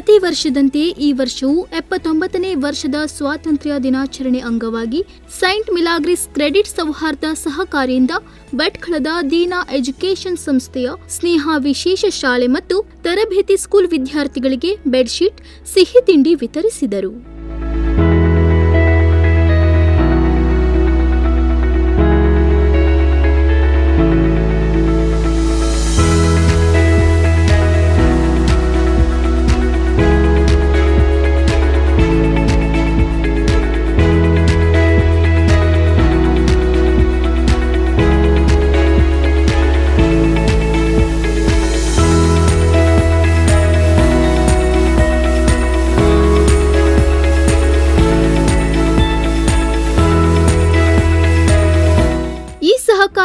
ಪ್ರತಿ ವರ್ಷದಂತೆ ಈ ವರ್ಷವೂ ಎಪ್ಪತ್ತೊಂಬತ್ತನೇ ವರ್ಷದ ಸ್ವಾತಂತ್ರ್ಯ ದಿನಾಚರಣೆ ಅಂಗವಾಗಿ ಸೈಂಟ್ ಮಿಲಾಗ್ರಿಸ್ ಕ್ರೆಡಿಟ್ ಸೌಹಾರ್ದ ಸಹಕಾರಿಯಿಂದ ಭಟ್ಕಳದ ದೀನಾ ಎಜುಕೇಷನ್ ಸಂಸ್ಥೆಯ ಸ್ನೇಹ ವಿಶೇಷ ಶಾಲೆ ಮತ್ತು ತರಬೇತಿ ಸ್ಕೂಲ್ ವಿದ್ಯಾರ್ಥಿಗಳಿಗೆ ಬೆಡ್ಶೀಟ್, ಸಿಹಿ ತಿಂಡಿ ವಿತರಿಸಿದರು.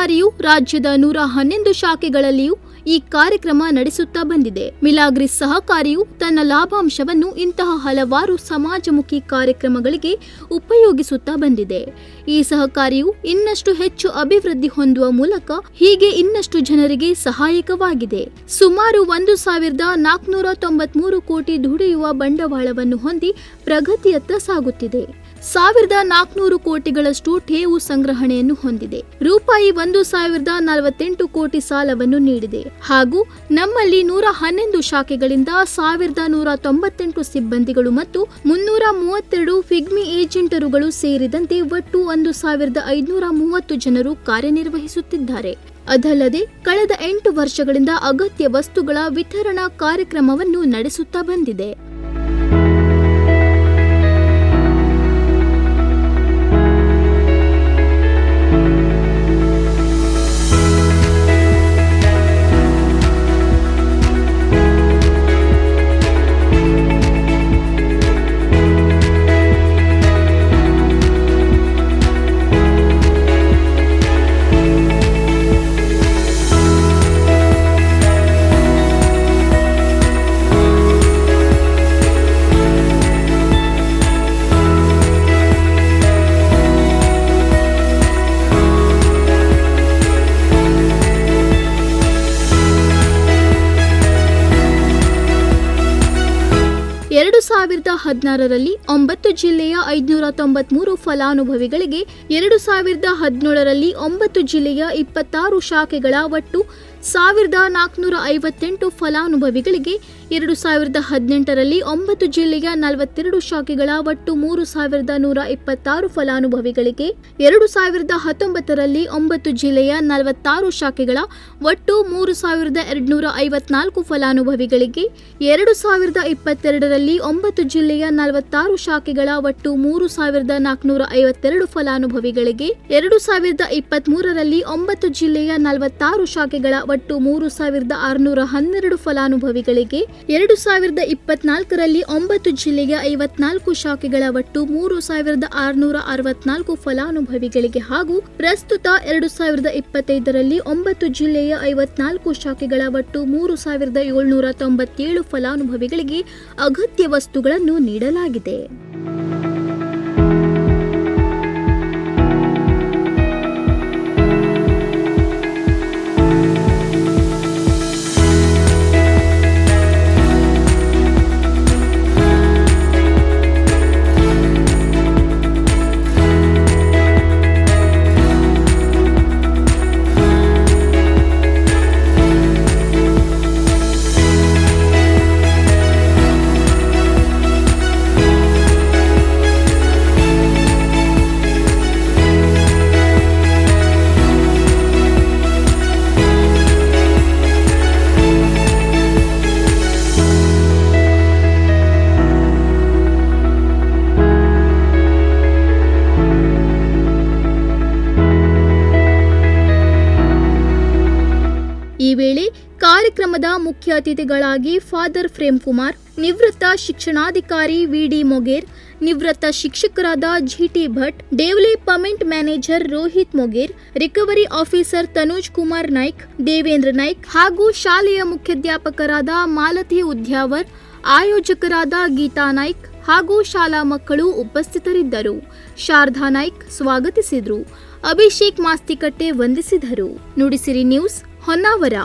ಸಹಕಾರಿಯು ರಾಜ್ಯದ ನೂರ ಹನ್ನೊಂದು ಶಾಖೆಗಳಲ್ಲಿಯೂ ಈ ಕಾರ್ಯಕ್ರಮ ನಡೆಸುತ್ತಾ ಬಂದಿದೆ. ಮಿಲಾಗ್ರಿಸ್ ಸಹಕಾರಿಯು ತನ್ನ ಲಾಭಾಂಶವನ್ನು ಇಂತಹ ಹಲವಾರು ಸಮಾಜಮುಖಿ ಕಾರ್ಯಕ್ರಮಗಳಿಗೆ ಉಪಯೋಗಿಸುತ್ತಾ ಬಂದಿದೆ. ಈ ಸಹಕಾರಿಯು ಇನ್ನಷ್ಟು ಹೆಚ್ಚು ಅಭಿವೃದ್ಧಿ ಹೊಂದುವ ಮೂಲಕ ಹೀಗೆ ಇನ್ನಷ್ಟು ಜನರಿಗೆ ಸಹಾಯಕವಾಗಿದೆ. ಸುಮಾರು ಒಂದು ಸಾವಿರದ ನಾಲ್ಕುನೂರ ತೊಂಬತ್ಮೂರು ಕೋಟಿ ದುಡಿಯುವ ಬಂಡವಾಳವನ್ನು ಹೊಂದಿ ಪ್ರಗತಿಯತ್ತ ಸಾಗುತ್ತಿದೆ. ಸಾವಿರದ ನಾಲ್ಕುನೂರು ಕೋಟಿಗಳಷ್ಟು ಠೇವು ಸಂಗ್ರಹಣೆಯನ್ನು ಹೊಂದಿದೆ. ರೂಪಾಯಿ ಒಂದು ಸಾವಿರದ ನಲವತ್ತೆಂಟು ಕೋಟಿ ಸಾಲವನ್ನು ನೀಡಿದೆ. ಹಾಗೂ ನಮ್ಮಲ್ಲಿ ನೂರ ಹನ್ನೊಂದು ಶಾಖೆಗಳಿಂದ ಸಾವಿರದ ನೂರ ತೊಂಬತ್ತೆಂಟು ಸಿಬ್ಬಂದಿಗಳು ಮತ್ತು ಮುನ್ನೂರ ಮೂವತ್ತೆರಡು ಫಿಗ್ಮಿ ಏಜೆಂಟರುಗಳು ಸೇರಿದಂತೆ ಒಟ್ಟು ಒಂದು ಸಾವಿರದ ಐದುನೂರ ಮೂವತ್ತು ಜನರು ಕಾರ್ಯನಿರ್ವಹಿಸುತ್ತಿದ್ದಾರೆ. ಅದಲ್ಲದೆ ಕಳೆದ ಎಂಟು ವರ್ಷಗಳಿಂದ ಅಗತ್ಯ ವಸ್ತುಗಳ ವಿತರಣಾ ಕಾರ್ಯಕ್ರಮವನ್ನು ನಡೆಸುತ್ತಾ ಬಂದಿದೆ. ಸಾವಿರದ ಹದಿನಾರರಲ್ಲಿ ಒಂಬತ್ತು ಜಿಲ್ಲೆಯ ಐದುನೂರ ತೊಂಬತ್ಮೂರು ಫಲಾನುಭವಿಗಳಿಗೆ ಎರಡು ಸಾವಿರದ ಹದಿನೇಳರಲ್ಲಿ ಒಂಬತ್ತು ಜಿಲ್ಲೆಯ ಇಪ್ಪತ್ತಾರು ಶಾಖೆಗಳ ಒಟ್ಟು ಸಾವಿರದ ನಾಲ್ಕುನೂರ ಐವತ್ತೆಂಟು ಫಲಾನುಭವಿಗಳಿಗೆ ಎರಡು ಸಾವಿರದ ಹದಿನೆಂಟರಲ್ಲಿ ಒಂಬತ್ತು ಜಿಲ್ಲೆಯ ನಲವತ್ತೆರಡು ಶಾಖೆಗಳ ಒಟ್ಟು ಮೂರು ಸಾವಿರದ ನೂರ ಇಪ್ಪತ್ತಾರು ಫಲಾನುಭವಿಗಳಿಗೆ ಎರಡು ಸಾವಿರದ ಹತ್ತೊಂಬತ್ತರಲ್ಲಿ ಒಂಬತ್ತು ಜಿಲ್ಲೆಯ ನಲವತ್ತಾರು ಶಾಖೆಗಳ ಒಟ್ಟು ಮೂರು ಸಾವಿರದ ಎರಡುನೂರ ಐವತ್ನಾಲ್ಕು ಫಲಾನುಭವಿಗಳಿಗೆ ಎರಡು ಸಾವಿರದ ಇಪ್ಪತ್ತೆರಡರಲ್ಲಿ ಒಂಬತ್ತು ಜಿಲ್ಲೆಯ ನಲವತ್ತಾರು ಶಾಖೆಗಳ ಒಟ್ಟು ಮೂರು ಸಾವಿರದ ನಾಲ್ಕುನೂರ ಐವತ್ತೆರಡು ಫಲಾನುಭವಿಗಳಿಗೆ ಎರಡು ಸಾವಿರದ ಇಪ್ಪತ್ಮೂರರಲ್ಲಿ ಒಂಬತ್ತು ಜಿಲ್ಲೆಯ ನಲವತ್ತಾರು ಶಾಖೆಗಳ ಒಟ್ಟು ಮೂರು ಸಾವಿರದ ಆರುನೂರ ಹನ್ನೆರಡು ಫಲಾನುಭವಿಗಳಿಗೆ ಎರಡು ಸಾವಿರದ ಇಪ್ಪತ್ನಾಲ್ಕರಲ್ಲಿ ಒಂಬತ್ತು ಜಿಲ್ಲೆಯ ಐವತ್ನಾಲ್ಕು ಶಾಖೆಗಳ ಒಟ್ಟು ಮೂರು ಸಾವಿರದ ಆರುನೂರ ಅರವತ್ನಾಲ್ಕು ಫಲಾನುಭವಿಗಳಿಗೆ ಹಾಗೂ ಪ್ರಸ್ತುತ ಎರಡು ಸಾವಿರದ ಇಪ್ಪತ್ತೈದರಲ್ಲಿ ಒಂಬತ್ತು ಜಿಲ್ಲೆಯ ಐವತ್ನಾಲ್ಕು ಶಾಖೆಗಳ ಒಟ್ಟು ಮೂರು ಸಾವಿರದ ಏಳ್ನೂರ ತೊಂಬತ್ತೇಳು ಫಲಾನುಭವಿಗಳಿಗೆ ಅಗತ್ಯ ವಸ್ತುಗಳನ್ನು ನೀಡಲಾಗಿದೆ. ಕಾರ್ಯಕ್ರಮದ ಮುಖ್ಯ ಅತಿಥಿಗಳಾಗಿ ಫಾದರ್ ಪ್ರೇಮ್ ಕುಮಾರ್, ನಿವೃತ್ತ ಶಿಕ್ಷಣಾಧಿಕಾರಿ ವಿಡಿ ಮೊಗೇರ್, ನಿವೃತ್ತ ಶಿಕ್ಷಕರಾದ G T Bhat development manager Rohit Moger, recovery officer Tanuj Kumar Naik, Devendra Naik ಹಾಗೂ ಶಾಲೆಯ ಮುಖ್ಯಾಧ್ಯಾಪಕರಾದ ಮಾಲತಿ ಉದ್ಯಾವರ್, ಆಯೋಜಕರಾದ ಗೀತಾ ನಾಯ್ಕ್ ಹಾಗೂ ಶಾಲಾ ಮಕ್ಕಳು ಉಪಸ್ಥಿತರಿದ್ದರು. ಶಾರದಾ ನಾಯ್ಕ್ ಸ್ವಾಗತಿಸಿದರು. ಅಭಿಷೇಕ್ ಮಾಸ್ತಿಕಟ್ಟೆ ವಂದಿಸಿದರು. ನುಡಿಸಿರಿ ನ್ಯೂಸ್ ಹೊನ್ನಾವರ.